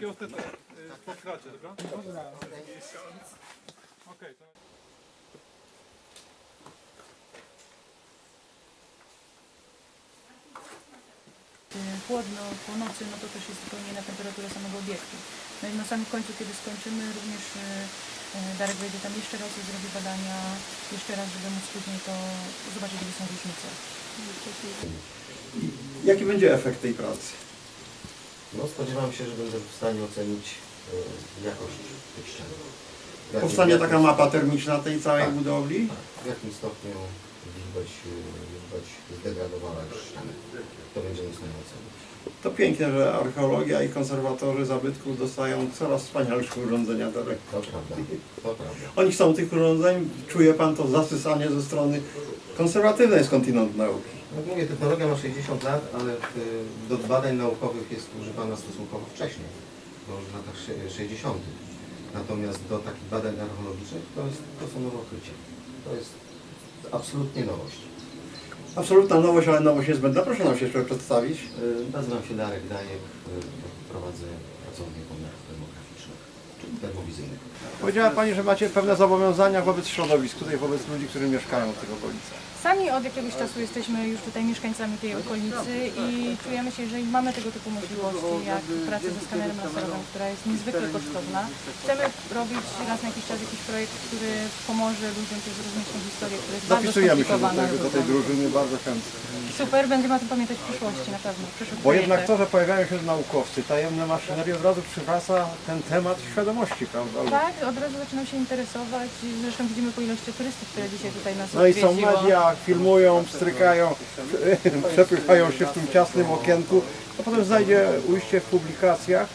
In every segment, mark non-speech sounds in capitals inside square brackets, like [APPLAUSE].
Takiego teta po kracie, dobra? Okej, to... Y, chłodno po nocy, no to też jest zupełnie inna temperatura samego obiektu. No i na samym końcu, kiedy skończymy, również y, Darek wejdzie tam jeszcze raz i zrobi badania, jeszcze raz, żeby móc później to zobaczyć, jakie są różnice. Jaki będzie efekt tej pracy? No spodziewam się, że będę w stanie ocenić e, jakość tych ścian. W jakim- Powstanie w taka jakim- mapa termiczna tej całej Tak. budowli? W jakim stopniu wilgoć, e, wilgoć zdegradowała już ściany. To będziemy w stanie ocenić. To pięknie, że archeologia i konserwatorzy zabytków dostają coraz wspanialsze urządzenia do ręki. To prawda, to prawda. Oni chcą tych urządzeń, czuje Pan to zasysanie ze strony konserwatywnej skądinąd nauki. Jak mówię, technologia ma 60 lat, ale e, do badań naukowych jest używana stosunkowo wcześniej, bo już w latach sze- 60. Natomiast do takich badań archeologicznych to, jest, to są nowe odkrycia. To jest absolutnie nowość. Absolutna nowość, ale nowość niezbędna. Proszę nam się jeszcze przedstawić. Y, Nazywam się Darek Dajek, y, prowadzę pracownię pomiarów demograficznych, czyli termowizyjnych. Powiedziała Pani, że macie pewne zobowiązania wobec środowisk, tutaj wobec ludzi, którzy mieszkają w tych okolicach. Sami od jakiegoś czasu jesteśmy już tutaj mieszkańcami tej okolicy i czujemy się, że mamy tego typu możliwości, jak praca ze skanerem laserowym, która jest niezwykle kosztowna. Chcemy robić raz na jakiś czas jakiś projekt, który pomoże ludziom też zrozumieć tę historię, która jest bardzo Zapisujemy się do, skomplikowana. tego, do tej drużyny bardzo chętnie. Super, będziemy o tym pamiętać w przyszłości na pewno. w przyszłych Bo jednak to, projektach. że pojawiają się naukowcy, tajemne maszynerie, od razu przywraca ten temat świadomości, prawda? Tak, od razu zaczynam się interesować. Zresztą widzimy po ilości turystów, które dzisiaj tutaj nas No i są odwiedziło. media, filmują, pstrykają, [LAUGHS] przepychają się w tym ciasnym okienku, a potem znajdzie ujście w publikacjach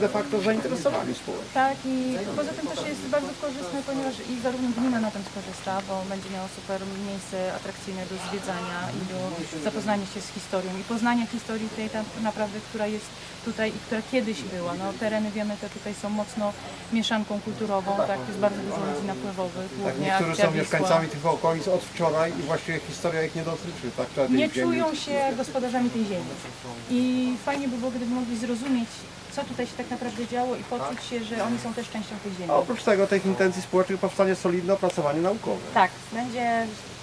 de facto zainteresowanie społeczne. Tak i poza tym też jest bardzo korzystne, ponieważ i zarówno gmina na tym skorzysta, bo będzie miała super miejsce atrakcyjne do zwiedzania i do zapoznania się z historią i poznania historii tej tak naprawdę, która jest tutaj i która kiedyś była. No, tereny wiemy, te tutaj są mocno mieszanką kulturową, tak, jest bardzo dużo ludzi napływowych, Tak, głównie niektórzy akcja są Wisła. mieszkańcami tych okolic od wczoraj i właściwie historia ich nie dotyczy, tak? Trzeba tej nie ziemi- czują się gospodarzami tej ziemi. I fajnie by było, gdyby mogli zrozumieć, co tutaj się tak naprawdę działo i poczuć się, że oni są też częścią tej ziemi. A oprócz tego tych intencji społecznych powstanie solidne opracowanie naukowe. Tak, będzie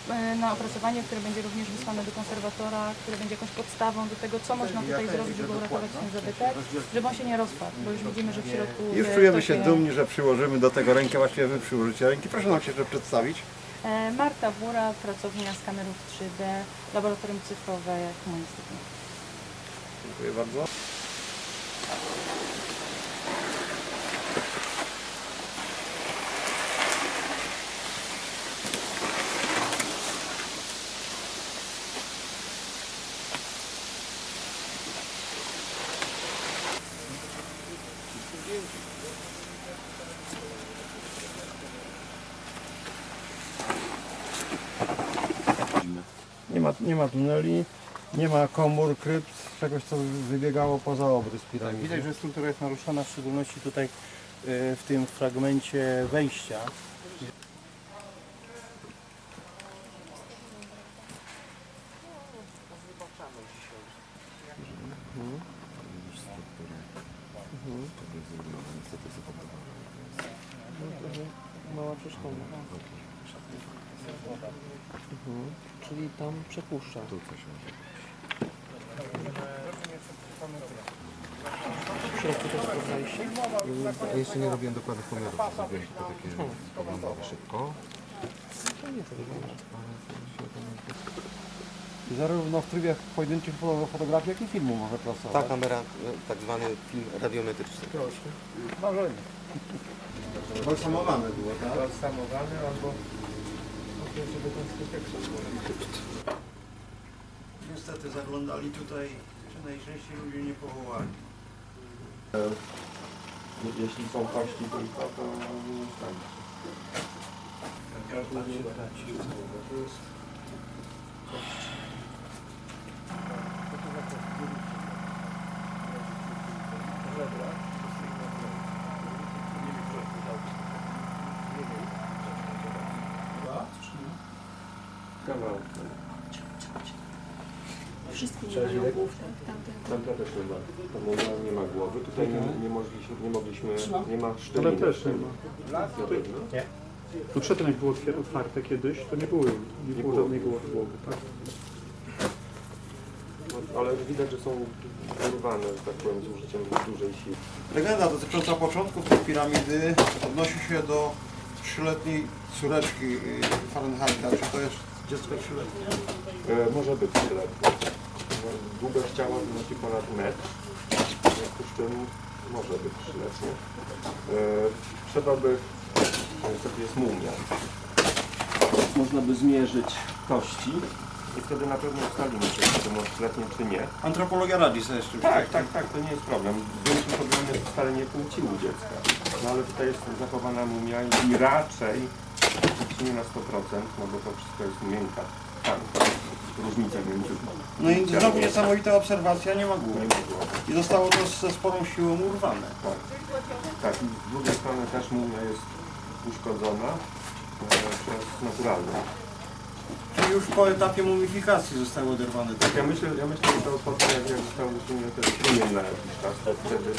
e, na opracowanie, które będzie również wysłane do konserwatora, które będzie jakąś podstawą do tego, co można tutaj zrobić, żeby uratować ten zabytek, żeby on się nie rozpadł, bo już widzimy, że w środku... Już e, czujemy się dumni, że przyłożymy do tego rękę, właściwie wy przyłożycie ręki. Proszę nam się jeszcze przedstawić. E, Marta Bura, pracownia skanerów 3D, laboratorium cyfrowe humanistyki. Dziękuję bardzo. Nie ma, tuneli, nie ma komór, krypt, czegoś co wybiegało poza obrys piramidy. Widać, że struktura jest naruszona, w szczególności tutaj y, w tym fragmencie wejścia. Mała przeszkoda. Mhm. Czyli tam przepuszcza. W środku też sprawdzaliście? Ja jeszcze nie robiłem dokładnych pomiarów, zrobiłem tylko takie oglądanie szybko. To nie to wygląda. Zarówno w trybie pojedynczych foto- fotografii, jak i filmu może pracować. Ta kamera, e, tak zwany film radiometryczny. Marzenie. Balsamowane było, tak? Balsamowany albo Niestety zaglądali tutaj, czy najczęściej ludzie nie powołali. Jeśli są kości tylko, to tak. Wszystkie nie mają głów, tak, tamte. Tamta też nie ma. Ta mumia nie ma głowy. Tutaj nie, nie, mogliśmy, nie mogliśmy, nie ma szczeliny. Ale też nie ma. Na pewno. Tu przedtem jak było otwier- otwarte kiedyś, to nie było, nie było było. żadnej głowy, tak? No, ale widać, że są urwane, że tak powiem, z użyciem dużej siły. Legenda dotycząca początków tej piramidy odnosi się do trzyletniej córeczki y, Fahrenheita. Czy to jest dziecko trzyletnie? E, może być średnio. Długość ciała wynosi ponad metr. W związku z czym może być trzyletnie. E, trzeba by, niestety jest mumia. Można by zmierzyć kości i wtedy na pewno ustalimy, czy jest to trzyletnie, czy nie. Antropologia radzi sobie z czymś Tak, tak, tak, to nie jest problem. Większym problemem jest ustalenie płci u dziecka. No ale tutaj jest zachowana mumia i raczej, nie na 100%, no bo to wszystko jest miękka. Tak, różnica między No i znowu niesamowita obserwacja, nie ma mogło. I zostało to ze sporą siłą urwane. Tak. tak, i z drugiej strony też mumia jest uszkodzona e, przez naturalną. Czyli już po etapie mumifikacji zostały oderwane. te Tak, ja myślę, ja myślę, że to potem jak, jak zostało usunięte strumień na jakiś czas, to wtedy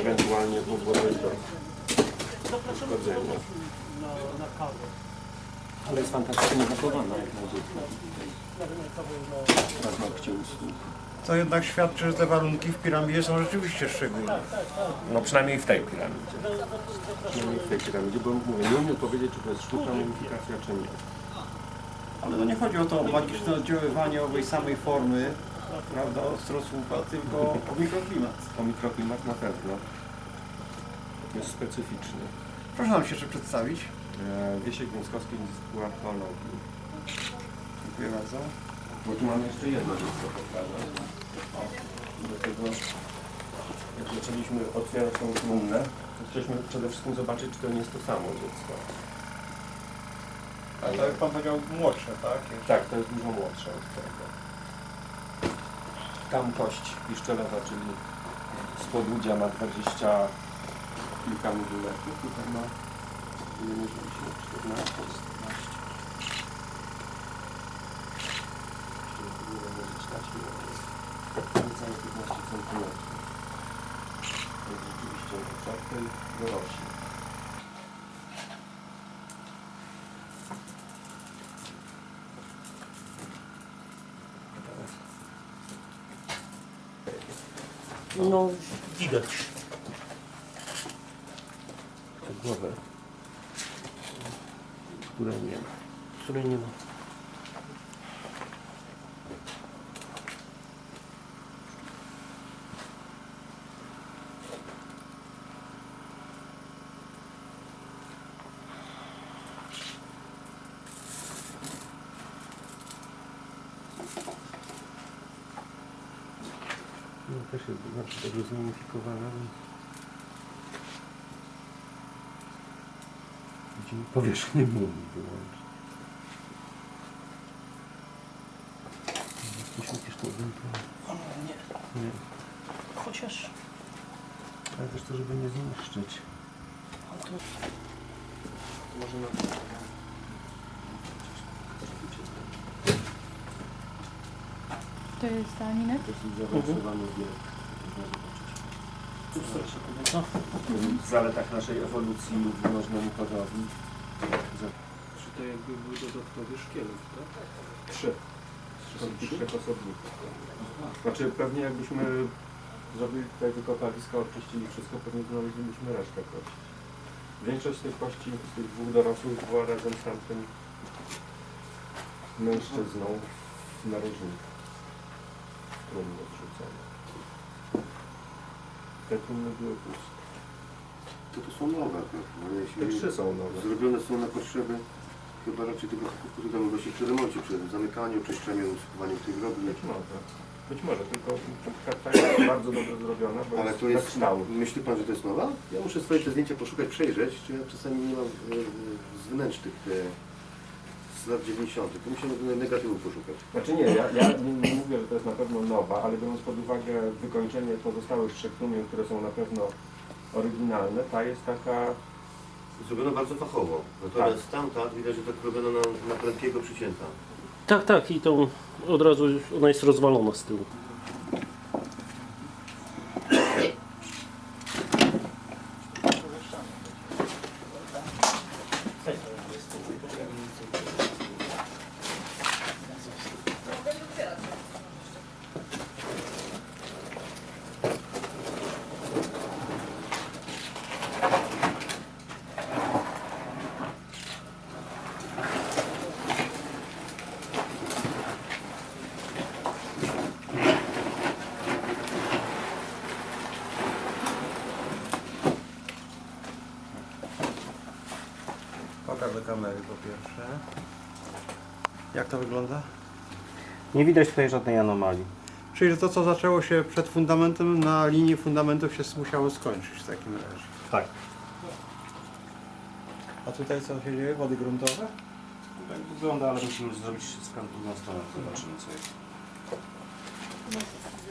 ewentualnie mogło dojść do uszkodzenia. Ale jest fantastycznie zachowana jak na. Paznokcie u stóp. To jednak świadczy, że te warunki w piramidzie są rzeczywiście szczególne. No przynajmniej w tej piramidzie. Przynajmniej w tej piramidzie, bo mówię, nie umiem powiedzieć, czy to jest sztuczna mumifikacja, czy nie. Ale no nie chodzi o to magiczne oddziaływanie owej samej formy, prawda, ostrosłupa, tylko o [LAUGHS] mikroklimat. To mikroklimat na pewno jest specyficzny. Proszę nam się jeszcze przedstawić. E, Wiesiek Więckowski z Archeologii. Dziękuję bardzo. Bo tu mamy jeszcze jedno dziecko pokazane. O, Do tego, jak zaczęliśmy otwierać tą trumnę, to chcieliśmy przede wszystkim zobaczyć, czy to nie jest to samo dziecko. A to jak pan powiedział młodsze, tak? Tak, to jest dużo młodsze od tego. Tam kość piszczelowa, czyli spod udzia ma 20 kilka milimetrów, tutaj ma ile mierzyliśmy? 14, 14. Jeśli powinienem mierzyć na siłę, to jest niecałe 15 centymetrów. To jest rzeczywiście i dorośli. No, widać. Tę głowę, której nie ma. Której nie ma. No też jest bardzo dobrze zmumifikowana. Więc Widzimy powierzchnię mumii wyłącznie. Jakiś jakieś ewentualnie. Nie. Nie, Chociaż... ale też to, żeby nie zniszczyć. Może na To jest ta Ninet? To jest zaawansowany wiek. W zaletach naszej ewolucji mnożnionikodowi. Czy to jakby był dodatkowy szkielet, tak? Trzy. Trzy trzech osobników. Znaczy pewnie jakbyśmy zrobili tutaj wykopaliska, oczyścili wszystko, pewnie znaleźlibyśmy resztę kości. Większość z tych kości, z tych dwóch dorosłych była razem z tamtym mężczyzną w narożniku. Trumny. Trumny były puste. To są nowe, Te trzy są nowe. zrobione są na potrzeby chyba raczej tego typu tam właśnie przy remoncie, przy zamykaniu, czyszczeniu, usuwaniu tych grobli. Być może. Być może, tylko ta, ta jest bardzo dobrze zrobiona, bo Ale jest to na jest, kształt. myśli Pan, że to jest nowa? Ja muszę swoje te zdjęcia poszukać, przejrzeć, czy ja czasami nie mam e, e, z wnętrznych e, z lat 90. To musiałem negatywu poszukać. Znaczy nie, ja, ja nie, nie mówię, że to jest na pewno nowa, ale biorąc pod uwagę wykończenie pozostałych trzech trumien, które są na pewno oryginalne, ta jest taka, Zrobiono bardzo fachowo. Natomiast tamta widać, że tak robiono na, na prędkiego przycięta. Tak, tak. I tą Od razu ona jest rozwalona z tyłu. Pokaż do kamery po pierwsze. Jak to wygląda? Nie widać tutaj żadnej anomalii. Czyli że to, co zaczęło się przed fundamentem, na linii fundamentów się musiało skończyć w takim razie. Tak. A tutaj co się dzieje? Wody gruntowe? Tak wygląda, ale musimy zrobić skan drugą stronę. Zobaczymy co jest.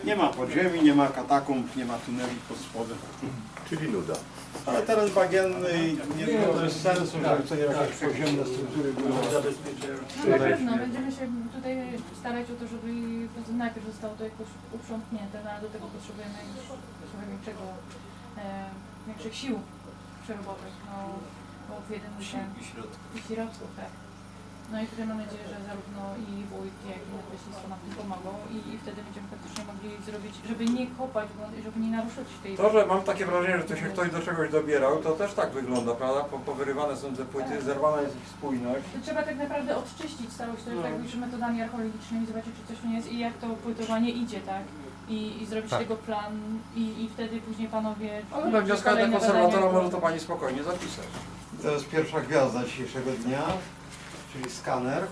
Nie ma podziemi, nie ma katakumb, nie ma tuneli pod spodem. Czyli nuda. Ale teren bagienny i nie było bez sensu, żeby tutaj jakieś podziemne struktury były. No na pewno, będziemy się tutaj starać o to, żeby najpierw zostało to jakoś uprzątnięte, no ale do tego potrzebujemy już trochę większego, e, większych sił przerobowych, no bo w jeden ten, i środków, tak. No i tutaj mam nadzieję, że zarówno i wójt, jak i nadleśnictwo nam tym pomogą i, i wtedy będziemy faktycznie mogli zrobić, żeby nie kopać, bo- żeby nie naruszyć tej... To, że mam takie wrażenie, że tu się ktoś do czegoś dobierał, to też tak wygląda, prawda? Po, powyrywane są te płyty, zerwana jest ich spójność. To trzeba tak naprawdę odczyścić całość, to jest tak już metodami archeologicznymi, zobaczyć czy coś nie jest i jak to płytowanie idzie, tak? I, i zrobić Tak. tego plan i, i wtedy później panowie... Ale we wnioskach dla kolejne konserwatora może to pani spokojnie zapisać. To jest pierwsza gwiazda dzisiejszego dnia, czyli skaner.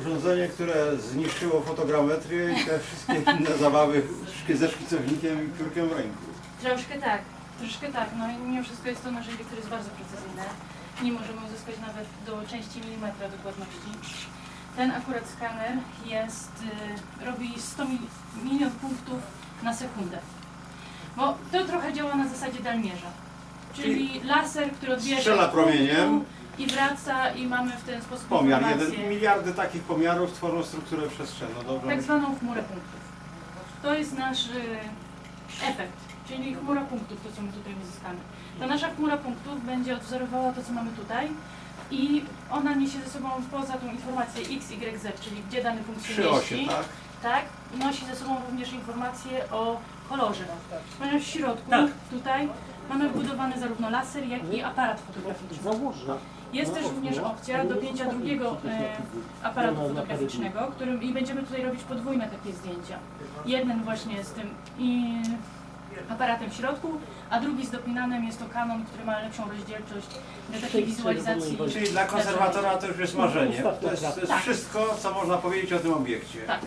Urządzenie, które zniszczyło fotogrametrię i te wszystkie [LAUGHS] inne zabawy ze szkicownikiem i piórkiem w ręku. Troszkę tak, troszkę tak, no i mimo wszystko jest to narzędzie, które jest bardzo precyzyjne. Nie możemy uzyskać nawet do części milimetra dokładności. Ten akurat skaner jest, y, robi 100 mil, milion punktów na sekundę. Bo to trochę działa na zasadzie dalmierza. Czyli laser, który odbierze Strzela od punktu promieniem. I wraca i mamy w ten sposób Pomiar, informację. jeden, miliardy takich pomiarów tworzą strukturę przestrzenną. Dobrze? tak zwaną chmurę punktów. To jest nasz y, efekt, czyli chmura punktów, to co my tutaj uzyskamy. Ta nasza chmura punktów będzie odwzorowała to, co mamy tutaj i ona niesie ze sobą poza tą informację x, y, z, czyli gdzie dany punkt się osie, mieści, tak? tak, nosi ze sobą również informację o kolorze. Ponieważ w środku, Tak. tutaj, mamy wbudowany zarówno laser, jak i aparat fotograficzny. Założę. Jest też również opcja dopięcia drugiego e, aparatu fotograficznego, którym i będziemy tutaj robić podwójne takie zdjęcia. Jeden właśnie z tym i aparatem w środku, a drugi z dopinanym jest to Canon, który ma lepszą rozdzielczość do takiej wizualizacji. Czyli dla konserwatora to już jest marzenie. To jest, to jest Tak. wszystko, co można powiedzieć o tym obiekcie. Tak.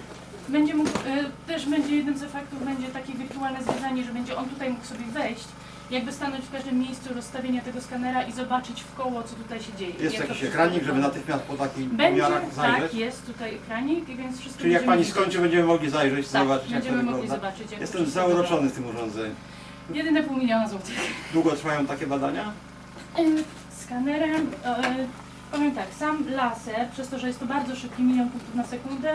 Będzie mógł, e, też będzie jednym z efektów będzie takie wirtualne zwiedzanie, że będzie on tutaj mógł sobie wejść, jakby stanąć w każdym miejscu rozstawienia tego skanera i zobaczyć w koło, co tutaj się dzieje. Jest Jak to jakiś wszystko ekranik, żeby wygląda. natychmiast po takich Będzie, pomiarach zajrzeć? tak, jest tutaj ekranik, więc wszystko Czyli jak będziemy pani widzieć. skończy, będziemy mogli zajrzeć, Tak, zobaczyć jak to będziemy mogli wygląda. zobaczyć. Jak Jestem zauroczony tym urządzeniem. wygląda. Jedyne pół miliona złotych. Długo trwają takie badania? Ym, Skanerem, powiem tak, sam laser, przez to, że jest to bardzo szybki, milion punktów na sekundę,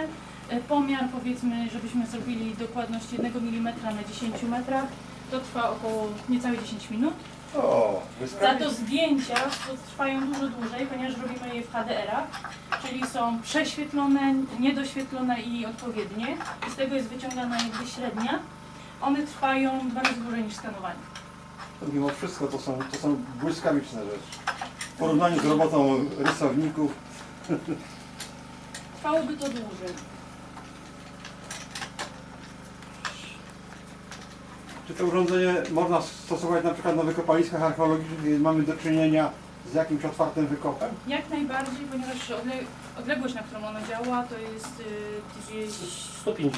e, pomiar powiedzmy, żebyśmy zrobili dokładność 1 mm na 10 metrach, to trwa około niecałe 10 minut. O, Za to zdjęcia trwają dużo dłużej, ponieważ robimy je w HDR-ach, czyli są prześwietlone, niedoświetlone i odpowiednie. I z tego jest wyciągana jakby średnia. One trwają dwa razy dłużej niż skanowanie. Mimo wszystko to są, to są błyskawiczne rzeczy. W porównaniu z robotą rysowników, Trwałoby to dłużej. Czy to urządzenie można stosować na przykład na wykopaliskach archeologicznych, gdzie mamy do czynienia z jakimś otwartym wykopem? Jak najbardziej, ponieważ odle- odległość, na którą ono działa, to jest y, gdzieś 105.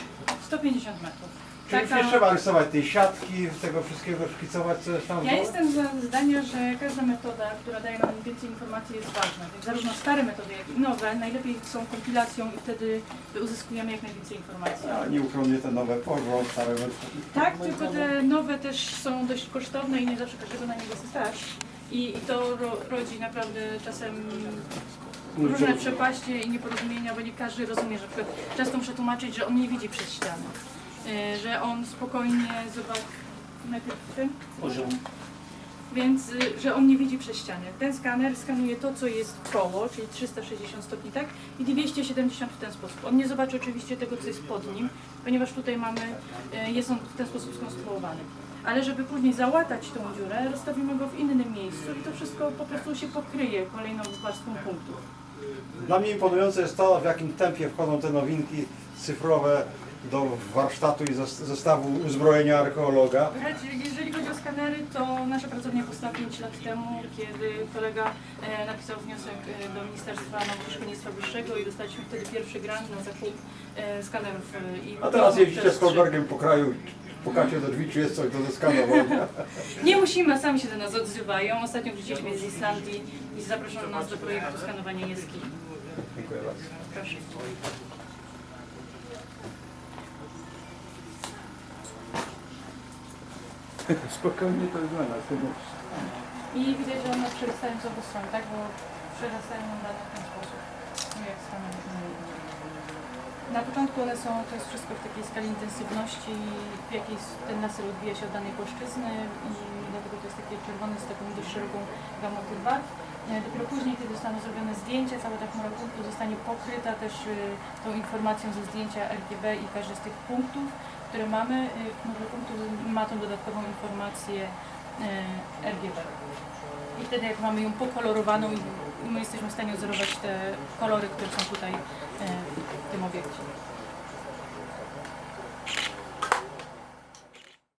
150 metrów. Czyli Taka- nie trzeba rysować tej siatki, tego wszystkiego szkicować, co jest tam Ja dole? jestem za zdania, że każda metoda, która daje nam więcej informacji jest ważna. Więc zarówno stare metody, jak i nowe najlepiej są kompilacją i wtedy uzyskujemy jak najwięcej informacji. A nieuchronnie te nowe pożą, stare metody. Tak, tylko te nowe też są dość kosztowne i nie zawsze każdego na niego stać. I, i to ro, rodzi naprawdę czasem różne przepaście i nieporozumienia, bo nie każdy rozumie, że na przykład często muszę tłumaczyć, że on nie widzi przez ścianę. Y, Że on spokojnie zobaczy najpierw w tym, więc y, że on nie widzi przez ścianę. Ten skaner skanuje to, co jest koło, czyli 360 stopni, tak? I 270 w ten sposób. On nie zobaczy oczywiście tego, co jest pod nim, ponieważ tutaj mamy, y, jest on w ten sposób skonstruowany. Ale żeby później załatać tą dziurę, rozstawimy go w innym miejscu i to wszystko po prostu się pokryje kolejną warstwą punktów. Dla mnie imponujące jest to, w jakim tempie wchodzą te nowinki cyfrowe do warsztatu i zestawu uzbrojenia archeologa. Jeżeli chodzi o skanery, to nasza pracownia powstała 5 lat temu, kiedy kolega e, napisał wniosek e, do Ministerstwa Nauki i Szkolnictwa Wyższego i dostaliśmy wtedy pierwszy grant na zakup e, skanerów. I A teraz jeździcie z Kolbergiem po kraju, pukacie do drzwi, czy jest coś do zeskanowania. [LAUGHS] Nie musimy, sami się do nas odzywają. Ostatnio wróciliśmy z Islandii i zaproszono nas do projektu skanowania jaskini. Dziękuję bardzo. Proszę. [LAUGHS] Spokojnie to jest dla nas. I widać, że one przerastają z obu stron, tak? Bo przerastają nam dane w ten sposób. Jak. Na początku one są, to jest wszystko w takiej skali intensywności, w jakiej ten laser odbija się od danej płaszczyzny i dlatego to jest takie czerwone z taką dość szeroką gamą tych barw. E, Dopiero później, kiedy zostaną zrobione zdjęcia, cała ta chmura punktów zostanie pokryta też y, tą informacją ze zdjęcia RGB i każdy z tych punktów, które mamy, y, punktów ma tą dodatkową informację y, RGB. I wtedy jak mamy ją pokolorowaną my jesteśmy w stanie odzorować te kolory, które są tutaj e, w tym obiekcie.